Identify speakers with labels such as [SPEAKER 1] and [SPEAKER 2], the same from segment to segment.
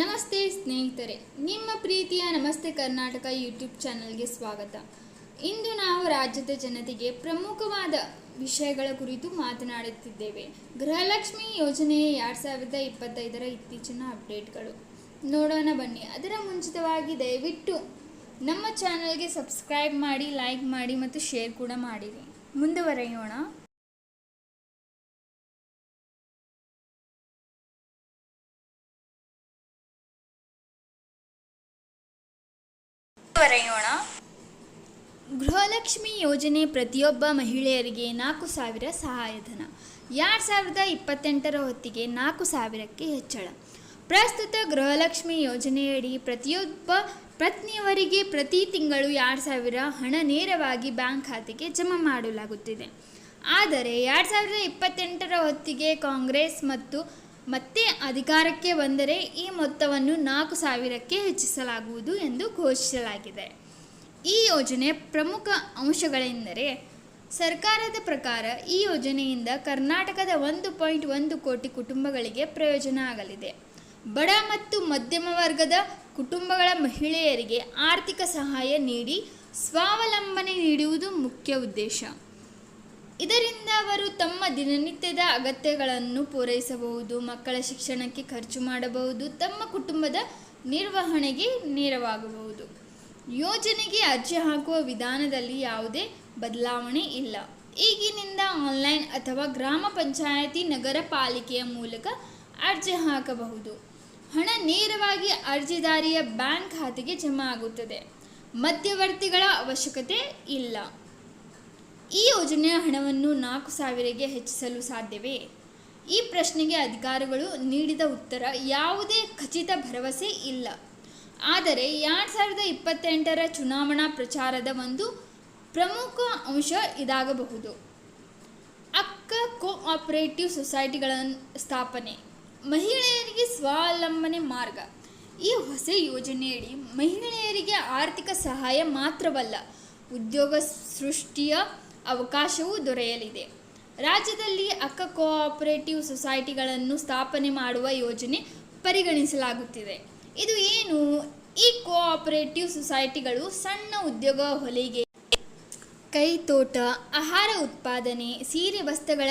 [SPEAKER 1] ನಮಸ್ತೆ ಸ್ನೇಹಿತರೆ, ನಿಮ್ಮ ಪ್ರೀತಿಯ ನಮಸ್ತೆ ಕರ್ನಾಟಕ ಯೂಟ್ಯೂಬ್ ಚಾನಲ್ಗೆ ಸ್ವಾಗತ. ಇಂದು ನಾವು ರಾಜ್ಯದ ಜನತೆಗೆ ಪ್ರಮುಖವಾದ ವಿಷಯಗಳ ಕುರಿತು ಮಾತನಾಡುತ್ತಿದ್ದೇವೆ. ಗೃಹಲಕ್ಷ್ಮಿ ಯೋಜನೆಯ ಎರಡು ಸಾವಿರದ ಇಪ್ಪತ್ತೈದರ ಇತ್ತೀಚಿನ ಅಪ್ಡೇಟ್ಗಳು. ನೋಡೋಣ ಬನ್ನಿ. ಅದರ ಮುಂಚಿತವಾಗಿ ದಯವಿಟ್ಟು ನಮ್ಮ ಚಾನಲ್ಗೆ ಸಬ್ಸ್ಕ್ರೈಬ್ ಮಾಡಿ, ಲೈಕ್ ಮಾಡಿ ಮತ್ತು ಶೇರ್ ಕೂಡ ಮಾಡಿರಿ. ಮುಂದುವರೆಯೋಣ. ಮುಂದುವರೆಯೋಣ. ಗೃಹಲಕ್ಷ್ಮಿ ಯೋಜನೆ ಪ್ರತಿಯೊಬ್ಬ ಮಹಿಳೆಯರಿಗೆ ನಾಲ್ಕು ಸಾವಿರ ಸಹಾಯಧನ. ಎರಡು ಸಾವಿರದ ಇಪ್ಪತ್ತೆಂಟರ ಹೊತ್ತಿಗೆ ನಾಲ್ಕು ಸಾವಿರಕ್ಕೆ ಹೆಚ್ಚಳ. ಪ್ರಸ್ತುತ ಗೃಹಲಕ್ಷ್ಮಿ ಯೋಜನೆಯಡಿ ಪ್ರತಿಯೊಬ್ಬ ಪತ್ನಿಯವರಿಗೆ ಪ್ರತಿ ತಿಂಗಳು ಎರಡು ಸಾವಿರ ಹಣ ನೇರವಾಗಿ ಬ್ಯಾಂಕ್ ಖಾತೆಗೆ ಜಮಾ ಮಾಡಲಾಗುತ್ತಿದೆ. ಆದರೆ ಎರಡು ಸಾವಿರದ ಇಪ್ಪತ್ತೆಂಟರ ಹೊತ್ತಿಗೆ ಕಾಂಗ್ರೆಸ್ ಮತ್ತು ಮತ್ತೆ ಅಧಿಕಾರಕ್ಕೆ ಬಂದರೆ ಈ ಮೊತ್ತವನ್ನು ನಾಲ್ಕು ಸಾವಿರಕ್ಕೆ ಹೆಚ್ಚಿಸಲಾಗುವುದು ಎಂದು ಘೋಷಿಸಲಾಗಿದೆ. ಈ ಯೋಜನೆ ಪ್ರಮುಖ ಅಂಶಗಳೆಂದರೆ, ಸರ್ಕಾರದ ಪ್ರಕಾರ ಈ ಯೋಜನೆಯಿಂದ ಕರ್ನಾಟಕದ ಒಂದು ಪಾಯಿಂಟ್ ಒಂದು ಕೋಟಿ ಕುಟುಂಬಗಳಿಗೆ ಪ್ರಯೋಜನ ಆಗಲಿದೆ. ಬಡ ಮತ್ತು ಮಧ್ಯಮ ವರ್ಗದ ಕುಟುಂಬಗಳ ಮಹಿಳೆಯರಿಗೆ ಆರ್ಥಿಕ ಸಹಾಯ ನೀಡಿ ಸ್ವಾವಲಂಬನೆ ನೀಡುವುದು ಮುಖ್ಯ ಉದ್ದೇಶ. ಇದರಿಂದ ಅವರು ತಮ್ಮ ದಿನನಿತ್ಯದ ಅಗತ್ಯಗಳನ್ನು ಪೂರೈಸಬಹುದು, ಮಕ್ಕಳ ಶಿಕ್ಷಣಕ್ಕೆ ಖರ್ಚು ಮಾಡಬಹುದು, ತಮ್ಮ ಕುಟುಂಬದ ನಿರ್ವಹಣೆಗೆ ನೆರವಾಗಬಹುದು. ಯೋಜನೆಗೆ ಅರ್ಜಿ ಹಾಕುವ ವಿಧಾನದಲ್ಲಿ ಯಾವುದೇ ಬದಲಾವಣೆ ಇಲ್ಲ. ಈಗಿನಿಂದ ಆನ್ಲೈನ್ ಅಥವಾ ಗ್ರಾಮ ಪಂಚಾಯತಿ ನಗರ ಪಾಲಿಕೆಯ ಮೂಲಕ ಅರ್ಜಿ ಹಾಕಬಹುದು. ಹಣ ನೇರವಾಗಿ ಅರ್ಜಿದಾರಿಯ ಬ್ಯಾಂಕ್ ಖಾತೆಗೆ ಜಮಾ ಆಗುತ್ತದೆ. ಮಧ್ಯವರ್ತಿಗಳ ಅವಶ್ಯಕತೆ ಇಲ್ಲ. ಈ ಯೋಜನೆಯ ಹಣವನ್ನು ನಾಲ್ಕು ಸಾವಿರಗೆ ಹೆಚ್ಚಿಸಲು ಸಾಧ್ಯವೇ? ಈ ಪ್ರಶ್ನೆಗೆ ಅಧಿಕಾರಿಗಳು ನೀಡಿದ ಉತ್ತರ, ಯಾವುದೇ ಖಚಿತ ಭರವಸೆ ಇಲ್ಲ. ಆದರೆ, ಎರಡು ಸಾವಿರದ ಇಪ್ಪತ್ತೆಂಟರ ಚುನಾವಣಾ ಪ್ರಚಾರದ ಒಂದು ಪ್ರಮುಖ ಅಂಶ ಇದಾಗಬಹುದು. ಅಕ್ಕ ಕೋಆಪರೇಟಿವ್ ಸೊಸೈಟಿಗಳ ಸ್ಥಾಪನೆ, ಮಹಿಳೆಯರಿಗೆ ಸ್ವಾವಲಂಬನೆ ಮಾರ್ಗ. ಈ ಹೊಸ ಯೋಜನೆಯಡಿ ಮಹಿಳೆಯರಿಗೆ ಆರ್ಥಿಕ ಸಹಾಯ ಮಾತ್ರವಲ್ಲ, ಉದ್ಯೋಗ ಸೃಷ್ಟಿಯ ಅವಕಾಶವೂ ದೊರೆಯಲಿದೆ. ರಾಜ್ಯದಲ್ಲಿ ಅಕ್ಕ ಕೋಆಪರೇಟಿವ್ ಸೊಸೈಟಿಗಳನ್ನು ಸ್ಥಾಪನೆ ಮಾಡುವ ಯೋಜನೆ ಪರಿಗಣಿಸಲಾಗುತ್ತಿದೆ. ಇದು ಏನು? ಈ ಕೋಆಪರೇಟಿವ್ ಸೊಸೈಟಿಗಳು ಸಣ್ಣ ಉದ್ಯೋಗ ಹೊಲಿಗೆ, ಕೈತೋಟ, ಆಹಾರ ಉತ್ಪಾದನೆ, ಸೀರೆ ವಸ್ತ್ರಗಳ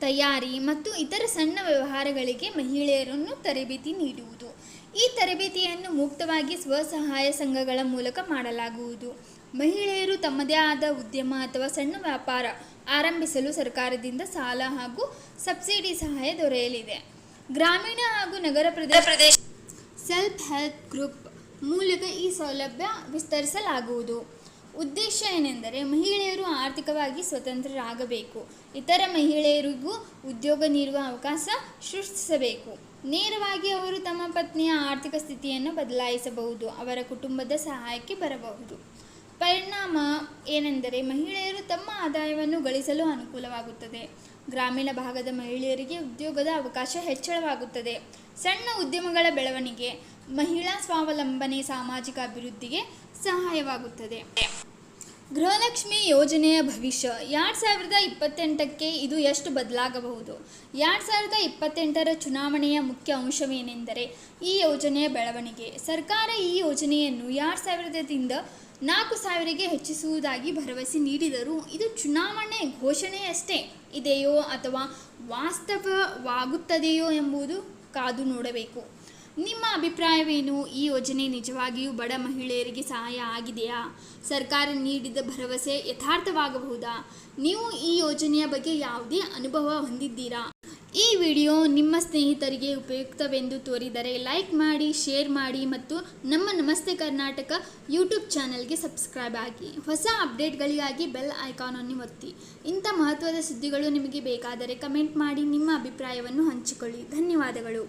[SPEAKER 1] ತಯಾರಿ ಮತ್ತು ಇತರ ಸಣ್ಣ ವ್ಯವಹಾರಗಳಿಗೆ ಮಹಿಳೆಯರನ್ನು ತರಬೇತಿ ನೀಡುವುದು. ಈ ತರಬೇತಿಯನ್ನು ಮುಕ್ತವಾಗಿ ಸ್ವಸಹಾಯ ಸಂಘಗಳ ಮೂಲಕ ಮಾಡಲಾಗುವುದು. ಮಹಿಳೆಯರು ತಮ್ಮದೇ ಆದ ಉದ್ಯಮ ಅಥವಾ ಸಣ್ಣ ವ್ಯಾಪಾರ ಆರಂಭಿಸಲು ಸರ್ಕಾರದಿಂದ ಸಾಲ ಹಾಗೂ ಸಬ್ಸಿಡಿ ಸಹಾಯ ದೊರೆಯಲಿದೆ. ಗ್ರಾಮೀಣ ಹಾಗೂ ನಗರ ಪ್ರದೇಶ ಸೆಲ್ಫ್ ಹೆಲ್ಪ್ ಗ್ರೂಪ್ ಮೂಲಕ ಈ ಸೌಲಭ್ಯ ವಿಸ್ತರಿಸಲಾಗುವುದು. ಉದ್ದೇಶ ಏನೆಂದರೆ ಮಹಿಳೆಯರು ಆರ್ಥಿಕವಾಗಿ ಸ್ವತಂತ್ರರಾಗಬೇಕು. ಇತರ ಮಹಿಳೆಯರಿಗೂ ಉದ್ಯೋಗ ನೀಡುವ ಅವಕಾಶ ಸೃಷ್ಟಿಸಬೇಕು. ನೇರವಾಗಿ ಅವರು ತಮ್ಮ ಪತ್ನಿಯ ಆರ್ಥಿಕ ಸ್ಥಿತಿಯನ್ನು ಬದಲಾಯಿಸಬಹುದು, ಅವರ ಕುಟುಂಬದ ಸಹಾಯಕ್ಕೆ ಬರಬಹುದು. ಪರಿಣಾಮ ಏನೆಂದರೆ ಮಹಿಳೆಯರು ತಮ್ಮ ಆದಾಯವನ್ನು ಗಳಿಸಲು ಅನುಕೂಲವಾಗುತ್ತದೆ. ಗ್ರಾಮೀಣ ಭಾಗದ ಮಹಿಳೆಯರಿಗೆ ಉದ್ಯೋಗದ ಅವಕಾಶ ಹೆಚ್ಚಳವಾಗುತ್ತದೆ. ಸಣ್ಣ ಉದ್ಯಮಗಳ ಬೆಳವಣಿಗೆ ಮಹಿಳಾ ಸ್ವಾವಲಂಬನೆ ಸಾಮಾಜಿಕ ಅಭಿವೃದ್ಧಿಗೆ ಸಹಾಯವಾಗುತ್ತದೆ. ಗೃಹಲಕ್ಷ್ಮಿ ಯೋಜನೆಯ ಭವಿಷ್ಯ ಎರಡು ಸಾವಿರದ ಇಪ್ಪತ್ತೆಂಟಕ್ಕೆ ಇದು ಎಷ್ಟು ಬದಲಾಗಬಹುದು? ಎರಡು ಸಾವಿರದ ಇಪ್ಪತ್ತೆಂಟರ ಚುನಾವಣೆಯ ಮುಖ್ಯ ಅಂಶವೇನೆಂದರೆ ಈ ಯೋಜನೆಯ ಬೆಳವಣಿಗೆ. ಸರ್ಕಾರ ಈ ಯೋಜನೆಯನ್ನು ಎರಡು ಸಾವಿರದಿಂದ ನಾಲ್ಕು ಸಾವಿರಗೆ ಹೆಚ್ಚಿಸುವುದಾಗಿ ಭರವಸೆ ನೀಡಿದರು ಇದು ಚುನಾವಣೆ ಘೋಷಣೆಯಷ್ಟೇ ಇದೆಯೋ ಅಥವಾ ವಾಸ್ತವವಾಗುತ್ತದೆಯೋ ಎಂಬುದು ಕಾದು ನೋಡಬೇಕು. ನಿಮ್ಮ ಅಭಿಪ್ರಾಯವೇನು? ಈ ಯೋಜನೆ ನಿಜವಾಗಿಯೂ ಬಡ ಮಹಿಳೆಯರಿಗೆ ಸಹಾಯ ಆಗಿದೆಯಾ? ಸರ್ಕಾರ ನೀಡಿದ ಭರವಸೆ ಯಥಾರ್ಥವಾಗಬಹುದಾ? ನೀವು ಈ ಯೋಜನೆಯ ಬಗ್ಗೆ ಯಾವುದೇ ಅನುಭವ ಹೊಂದಿದ್ದೀರಾ? ಈ ವಿಡಿಯೋ ನಿಮ್ಮ ಸ್ನೇಹಿತರಿಗೆ ಉಪಯುಕ್ತವೆಂದು ತೋರಿದರೆ ಲೈಕ್ ಮಾಡಿ, ಶೇರ್ ಮಾಡಿ ಮತ್ತು ನಮ್ಮ ನಮಸ್ತೆ ಕರ್ನಾಟಕ ಯೂಟ್ಯೂಬ್ ಚಾನಲ್ಗೆ ಸಬ್ಸ್ಕ್ರೈಬ್ ಆಗಿ. ಹೊಸ ಅಪ್ಡೇಟ್ಗಳಿಗಾಗಿ ಬೆಲ್ ಐಕಾನನ್ನು ಒತ್ತಿ. ಇಂಥ ಮಹತ್ವದ ಸುದ್ದಿಗಳು ನಿಮಗೆ ಬೇಕಾದರೆ ಕಮೆಂಟ್ ಮಾಡಿ ನಿಮ್ಮ ಅಭಿಪ್ರಾಯವನ್ನು ಹಂಚಿಕೊಳ್ಳಿ. ಧನ್ಯವಾದಗಳು.